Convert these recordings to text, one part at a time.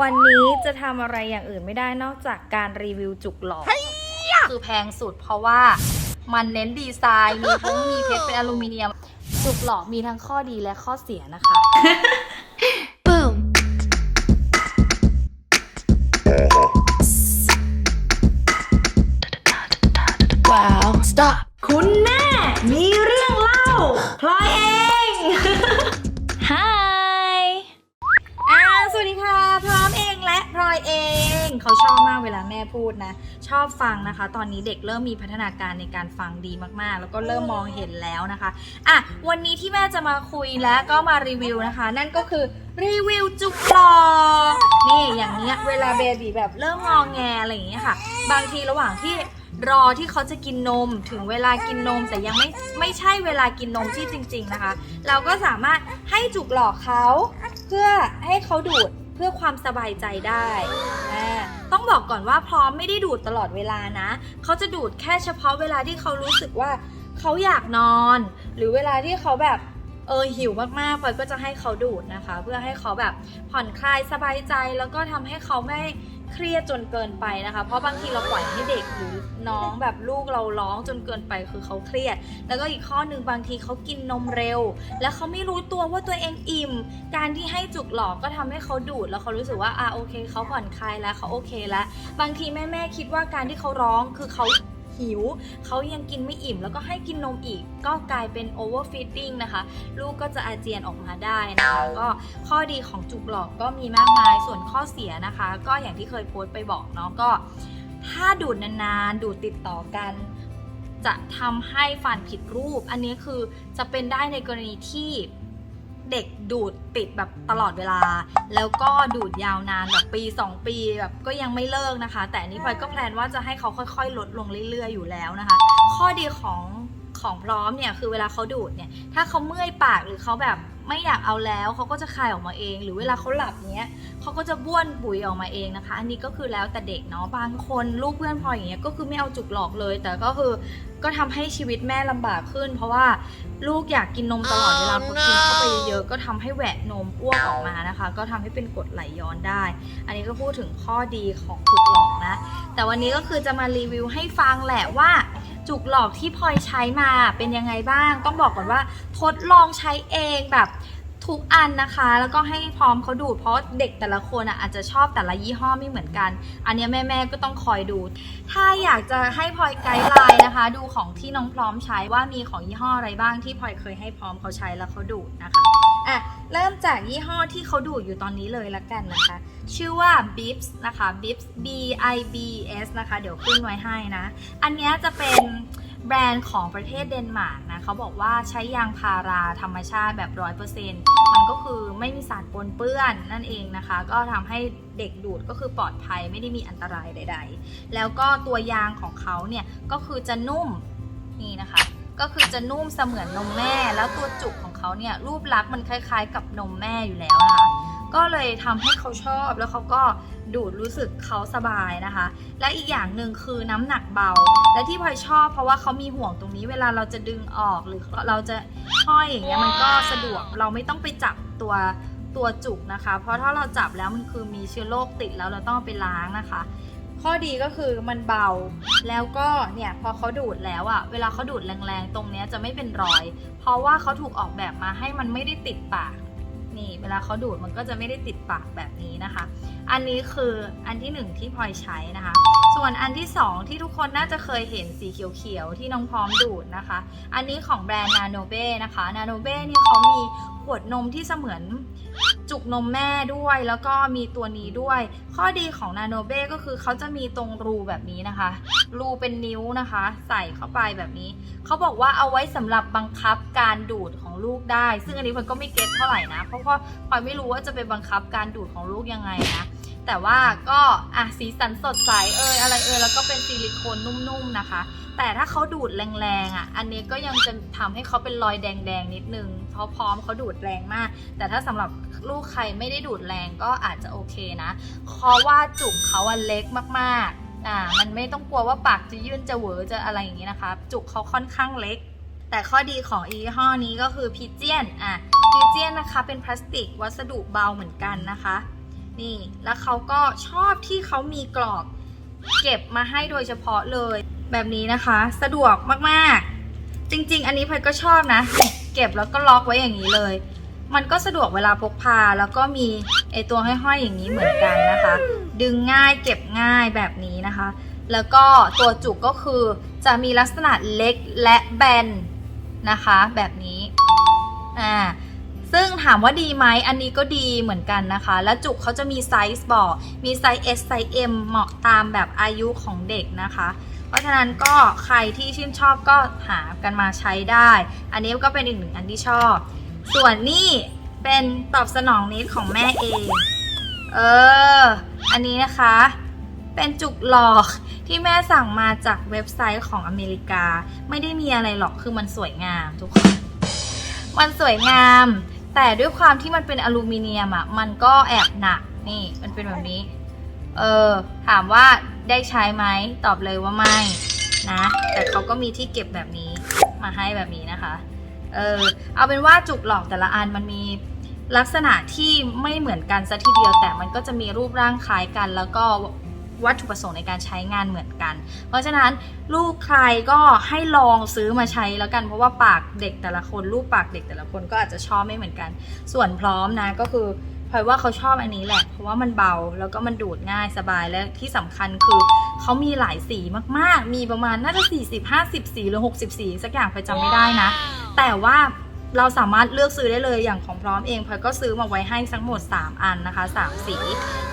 วันนี้จะทำอะไรอย่างอื่นไม่ได้นอกจากการรีวิวจุกหลอกคือแพงสุดเพราะว่ามันเน้นดีไซน์ มีทั้งมีเพชรเป็นอลูมิเนียม จุกหลอกมีทั้งข้อดีและข้อเสียนะคะ Boom. Wow. Stop. คุณแม่มีเรื่องเล่าพลอยเอง อยเอง เขาชอบมากเวลาแม่พูดนะ ชอบฟังนะคะ ตอนนี้เด็กเริ่มมีพัฒนาการในการฟังดีมากๆ แล้วก็เริ่มมองเห็นแล้วนะคะอะวันนี้ที่แม่จะมาคุยและก็มารีวิวนะคะ นั่นก็คือรีวิวจุกหลอกนี่อย่างเนี้ยเวลาเบบีแบบเริ่มงองแงอะไรอย่างเงี้ยค่ะ บางทีระหว่างที่รอที่เขาจะกินนมถึงเวลากินนมแต่ยังไม่ไม่ใช่เวลากินนมที่จริง ๆนะคะ เราก็สามารถให้จุกหลอกเขา เพื่อให้เขาดูด พื่อความสบายใจได้ต้องบอกก่อนว่าพร้อมไม่ได้ดูดตลอดเวลานะ เขาจะดูดแค่เฉพาะเวลาที่เขารู้สึกว่าเขาอยากนอน หรือเวลาที่เขาแบบเออหิวมากๆพลอยก็จะให้เขาดูดนะคะ เพื่อให้เขาแบบผ่อนคลายสบายใจแล้วก็ทำให้เขาไม่ เครียดจนเกินไปนะคะ เพราะบางทีเราปล่อยให้เด็กหรือน้องแบบลูกเราร้องจนเกินไปคือเขาเครียด แล้วก็อีกข้อหนึ่งบางทีเขากินนมเร็ว แล้วเขาไม่รู้ตัวว่าตัวเองอิ่ม การที่ให้จุกหลอกก็ทำให้เขาดูด แล้วเขารู้สึกว่าอ่าโอเคเขาผ่อนคลายแล้วเขาโอเคแล้ว บางทีแม่แม่คิดว่าการที่เขาร้องคือเขา หิว เขายังกินไม่อิ่ม แล้วก็ให้กินนมอีก ก็กลายเป็น overfeeding นะคะ ลูกก็จะอาเจียนออกมาได้นะคะ ก็ข้อดีของจุกหลอกก็มีมากมาย ส่วนข้อเสียนะคะ ก็อย่างที่เคยโพสต์ไปบอกเนาะก็ ถ้าดูดนานๆ ดูดติดต่อกันจะทำให้ฟันผิดรูป อันนี้คือจะเป็นได้ในกรณีที่ เด็กดูดติดแบบตลอดเวลา แล้วก็ดูดยาวนานแบบปี 2 ปีแบบก็ยังไม่เลิกนะคะ แต่อันนี้พลอยก็แพลนว่าจะให้เขาค่อยๆ ลดลงเรื่อยๆ อยู่แล้วนะคะ ข้อดีของของพร้อมเนี่ยคือเวลาเขาดูดเนี่ยถ้าเขาเมื่อยปากหรือเขาแบบ ไม่อยากเอาแล้วเขาก็จะคายออกมาเอง หรือเวลาเขาหลับเนี้ยเขาก็จะบ้วนปุ๋ยออกมาเองนะคะ อันนี้ก็คือแล้วแต่เด็กเนาะบางคนลูกเพื่อนพลอยอย่างเงี้ยก็คือไม่เอาจุกหลอกเลย แต่ก็คือก็ทำให้ชีวิตแม่ลำบากขึ้น เพราะว่าลูกอยากกินนมตลอดเวลาพอกินเข้าไปเยอะๆก็ทำให้แหวะนมอ้วกออกมานะคะ ก็ทำให้เป็นกรดไหลย้อนได้ อันนี้ก็พูดถึงข้อดีของจุกหลอกนะ แต่วันนี้ก็คือจะมารีวิวให้ฟังแหละว่า จุกหลอกที่พลอยใช้มาเป็นยังไงบ้าง ต้องบอกก่อนว่าทดลองใช้เองแบบทุกอันนะคะ แล้วก็ให้พร้อมเขาดูเพราะเด็กแต่ละคนอะอาจจะชอบแต่ละยี่ห้อไม่เหมือนกัน อันนี้แม่ๆก็ต้องคอยดู ถ้าอยากจะให้พลอยไกด์ไลน์นะคะ ดูของที่น้องพร้อมใช้ว่ามีของยี่ห้ออะไรบ้างที่พลอยเคยให้พร้อมเขาใช้แล้วเขาดูดนะคะอะเริ่มจากยี่ห้อที่เขาดูดอยู่ตอนนี้เลยละกันนะคะ ชื่อว่า Bips นะคะ Bips B I B S นะคะ เดี๋ยวขึ้นไว้ให้นะ อันนี้จะเป็นแบรนด์ของประเทศเดนมาร์กนะเขาบอกว่าใช้ยางพาราธรรมชาติแบบ100%มันก็คือไม่มีสารปนเปื้อนนั่นเองนะคะ ก็ทำให้เด็กดูดก็คือปลอดภัยไม่ได้มีอันตรายใด ๆ แล้วก็ตัวยางของเขาเนี่ยก็คือจะนุ่มนี่นะคะ ก็คือจะนุ่มเสมือนนมแม่ แล้วตัวจุกของเขาเนี่ยรูปลักษณ์มันคล้าย ๆ กับนมแม่อยู่แล้วนะคะ ก็เลยทำให้เขาชอบแล้วเขาก็ดูดรู้สึกเขาสบายนะคะ และอีกอย่างหนึ่งคือน้ำหนักเบา และที่พลอยชอบเพราะว่าเขามีห่วงตรงนี้ เวลาเราจะดึงออกหรือเราจะห้อยอย่างเงี้ยมันก็สะดวกเราไม่ต้องไปจับตัวตัวจุกนะคะ เพราะถ้าเราจับแล้วมันคือมีเชื้อโรคติดแล้วเราต้องไปล้างนะคะ ข้อดีก็คือมันเบาแล้วก็เนี่ยพอเขาดูดแล้วอะเวลาเขาดูดแรงๆ ตรงเนี้ยจะไม่เป็นรอย เพราะว่าเขาถูกออกแบบมาให้มันไม่ได้ติดปาก นี่เวลาเขาดูดมันก็จะไม่ได้ติดปากแบบนี้นะคะ อันนี้คืออันที่หนึ่งที่พลอยใช้นะคะ ส่วนอันที่สองที่ทุกคนน่าจะเคยเห็นสีเขียวๆที่น้องพร้อมดูดนะคะ อันนี้ของแบรนด์นาโนเบ้นะคะนาโนเบ้เนี่ยเขามีขวดนมที่เสมือนจุกนมแม่ด้วย แล้วก็มีตัวนี้ด้วย ข้อดีของนาโนเบ้ก็คือเขาจะมีตรงรูแบบนี้นะคะ รูเป็นนิ้วนะคะ ใส่เข้าไปแบบนี้ เขาบอกว่าเอาไว้สำหรับบังคับการดูดของลูกได้ ซึ่งอันนี้มันก็ไม่เก็ตเท่าไหร่นะเพราะว่าพลอยไม่รู้ว่าจะไปบังคับการดูดของลูกยังไงนะแต่ว่าก็อะสีสันสดใสเอยอะไรเอยแล้วก็เป็นซิลิโคนนุ่มๆนะคะ แต่ถ้าเขาดูดแรงๆอะอันนี้ก็ยังจะทำให้เขาเป็นรอยแดงๆนิดนึงเพราะพร้อมเขาดูดแรงมาก แต่ถ้าสำหรับลูกใครไม่ได้ดูดแรงก็อาจจะโอเคนะเพราะว่าจุกเขาอะเล็กมากๆอ่ามันไม่ต้องกลัวว่าปากจะยื่นจะเหวอจะอะไรอย่างนี้นะคะ จุกเขาค่อนข้างเล็ก แต่ข้อดีของอีห้อนี้ก็คือพิเจียนอะพิเจียนนะคะเป็นพลาสติกวัสดุเบาเหมือนกันนะคะ นี่แล้วเขาก็ชอบที่เขามีกรอบเก็บมาให้โดยเฉพาะเลยแบบนี้นะคะ สะดวกมากๆ จริง ๆ อันนี้พลอยก็ชอบนะ เก็บแล้วก็ล็อกไว้อย่างนี้เลย มันก็สะดวกเวลาพกพาแล้วก็มีไอตัวห้อยๆอย่างนี้เหมือนกันนะคะ ดึงง่ายเก็บง่ายแบบนี้นะคะ แล้วก็ตัวจุกก็คือจะมีลักษณะเล็กและแบน นะคะ แบบนี้อ่าซึ่งถามว่าดีไหมอันนี้ก็ดีเหมือนกันนะคะ แล้วจุกเขาจะมีไซส์บอก มีไซส์ S ไซส์ M เหมาะตามแบบอายุของเด็กนะคะ เพราะฉะนั้นก็ใครที่ชื่นชอบก็หากันมาใช้ได้ อันนี้ก็เป็นอีกหนึ่งอันที่ชอบ ส่วนนี่เป็นตอบสนองนิดของแม่เอง เออ อันนี้นะคะ เป็นจุกหลอก ที่แม่สั่งมาจากเว็บไซต์ของอเมริกา ไม่ได้มีอะไรหรอกคือมันสวยงามทุกคน มันสวยงาม แต่ด้วยความที่มันเป็นอลูมิเนียมอะมันก็แอบหนักนี่มันเป็นแบบนี้ เออ ถามว่าได้ใช้ไหมตอบเลยว่าไม่นะ แต่เขาก็มีที่เก็บแบบนี้มาให้แบบนี้นะคะ เออเอาเป็นว่าจุกหลอกแต่ละอันมันมีลักษณะที่ไม่เหมือนกันซะทีเดียวแต่มันก็จะมีรูปร่างคล้ายกันแล้วก็ วัตถุประสงค์ในการใช้งานเหมือนกัน เพราะฉะนั้นลูกใครก็ให้ลองซื้อมาใช้แล้วกัน เพราะว่าปากเด็กแต่ละคนรูปปากเด็กแต่ละคนก็อาจจะชอบไม่เหมือนกัน ส่วนพร้อมนะก็คือพลอยว่าเขาชอบอันนี้แหละ เพราะว่ามันเบาแล้วก็มันดูดง่ายสบายและที่สำคัญคือเขามีหลายสีมากๆ มีประมาณน่าจะ 40 50 สีหรือ 60 สี สักอย่างพลอยจำไม่ได้นะ แต่ว่าเราสามารถเลือกซื้อได้เลยอย่างของพร้อมเองพลอยก็ซื้อมาไว้ให้ทั้งหมด 3 อันนะคะ 3 สี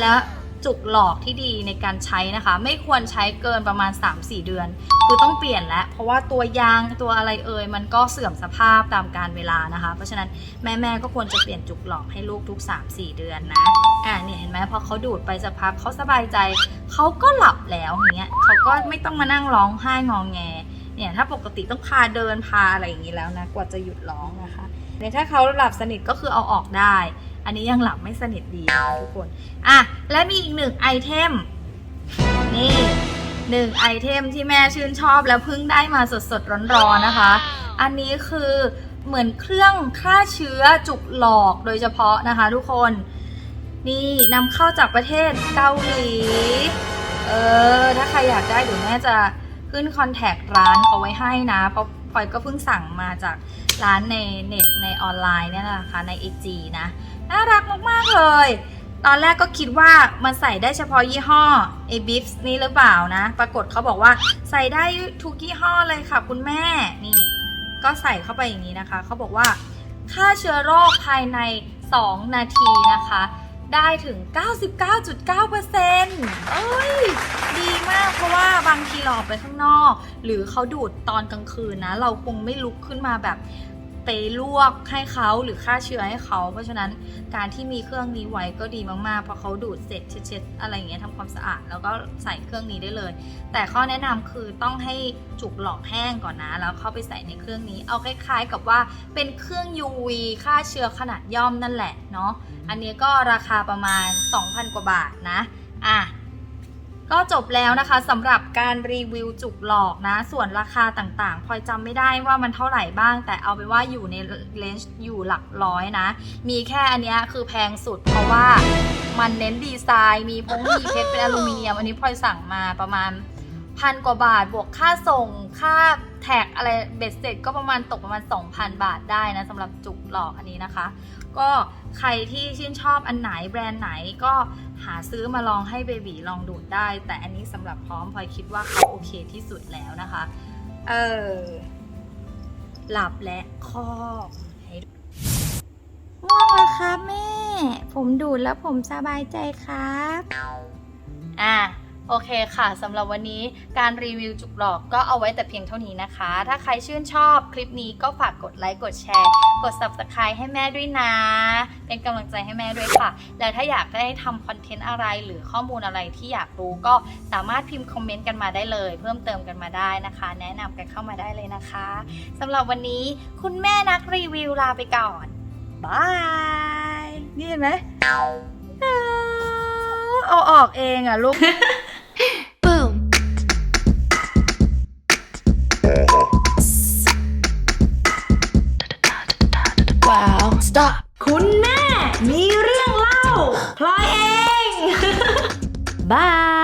แล้ว จุกหลอกที่ดีในการใช้นะคะ ไม่ควรใช้เกินประมาณ 3-4 เดือน คือต้องเปลี่ยนแล้ว เพราะว่าตัวยางตัวอะไรเอ่ยมันก็เสื่อมสภาพตามการเวลานะคะ เพราะฉะนั้นแม่ๆก็ควรจะเปลี่ยนจุกหลอกให้ลูกทุก 3-4 เดือนนะอ่าเนี่ยเห็นไหมพอเขาดูดไปสักพักเขาสบายใจเขาก็หลับแล้วอย่างเงี้ยเขาก็ไม่ต้องมานั่งร้องไห้งองแงเนี่ยถ้าปกติต้องพาเดินพาอะไรอย่างนี้แล้วนะกว่าจะหยุดร้องนะคะเนี่ยถ้าเขาหลับสนิทก็คือเอาออกได้ อันนี้ยังหลับไม่สนิทดีนะทุกคน อะ และมีอีกหนึ่งไอเทม นี่หนึ่งไอเทมที่แม่ชื่นชอบแล้วเพิ่งได้มาสดๆ ร้อนๆนะคะ อันนี้คือเหมือนเครื่องฆ่าเชื้อจุกหลอกโดยเฉพาะนะคะทุกคน นี่นำเข้าจากประเทศเกาหลี เออ ถ้าใครอยากได้เดี๋ยวแม่จะขึ้นคอนแทคร้านเขาไว้ให้นะ เพราะพลอยก็เพิ่งสั่งมาจาก ร้านในเน็ตในออนไลน์เนี่ยนะคะใน IG นะน่ารักมากๆเลย ตอนแรกก็คิดว่ามันใส่ได้เฉพาะยี่ห้อไอบิฟส์นี้หรือเปล่านะ ปรากฏเขาบอกว่าใส่ได้ทุกยี่ห้อเลยค่ะคุณแม่นี่ ก็ใส่เข้าไปอย่างนี้นะคะเขาบอกว่าฆ่าเชื้อโรคภายใน 2 นาทีนะคะ ได้ถึง 99.9%เอ้ย ดีมากเพราะว่าบางทีเราออกไปข้างนอก หรือเขาดูดตอนกลางคืนนะ เราคงไม่ลุกขึ้นมาแบบ ไปลวกให้เขาหรือฆ่าเชื้อให้เขา เพราะฉะนั้นการที่มีเครื่องนี้ไว้ก็ดีมากๆเพราะเขาดูดเสร็จเช็ดๆอะไรอย่างเงี้ยทำความสะอาดแล้วก็ใส่เครื่องนี้ได้เลย แต่ข้อแนะนำคือต้องให้จุกหลอกแห้งก่อนนะ แล้วเข้าไปใส่ในเครื่องนี้ เอาคล้ายๆ กับว่าเป็นเครื่อง UV ฆ่าเชื้อขนาดย่อมนั่นแหละเนาะอันนี้ก็ราคาประมาณ 2,000 กว่าบาทนะอะ ก็จบแล้วนะคะสำหรับการรีวิวจุกหลอกนะ ส่วนราคาต่างๆพลอยจำไม่ได้ว่ามันเท่าไหร่บ้าง แต่เอาไปว่าอยู่ในเลนจ์อยู่หลักร้อยนะ มีแค่อันนี้คือแพงสุดเพราะว่ามันเน้นดีไซน์ มีพงมีเพชรเป็นอลูมิเนียม อันนี้พลอยสั่งมาประมาณพันกว่าบาทบวกค่าส่งค่า แท็กอะไรเบ็ดเสร็จก็ประมาณตกประมาณ 2,000 บาทได้นะสำหรับจุกหลอกอันนี้นะคะ ก็ใครที่ชื่นชอบอันไหนแบรนด์ไหนก็หาซื้อมาลองให้เบบีลองดูดได้ แต่อันนี้สำหรับพร้อมพลอยคิดว่าเขาโอเคที่สุดแล้วนะคะ เออหลับและคอกให้ดูง่วงแล้วครับแม่ ผมดูดแล้วผมสบายใจครับ อะ โอเคค่ะสำหรับวันนี้การรีวิวจุกหลอกก็เอาไว้แต่เพียงเท่านี้นะคะ ถ้าใครชื่นชอบคลิปนี้ก็ฝากกดไลค์กดแชร์ กด subscribe ให้แม่ด้วยนะ เป็นกำลังใจให้แม่ด้วยค่ะ และถ้าอยากได้ทำคอนเทนต์อะไรหรือข้อมูลอะไรที่อยากรู้ก็สามารถพิมพ์คอมเมนต์กันมาได้เลย เพิ่มเติมกันมาได้นะคะ แนะนำกันเข้ามาได้เลยนะคะสำหรับวันนี้คุณแม่นักรีวิวลาไปก่อนบายนี่เห็นไหมเอาออกเองอะลูก stop คุณแม่มีเรื่องเล่าพลอยเอง บาย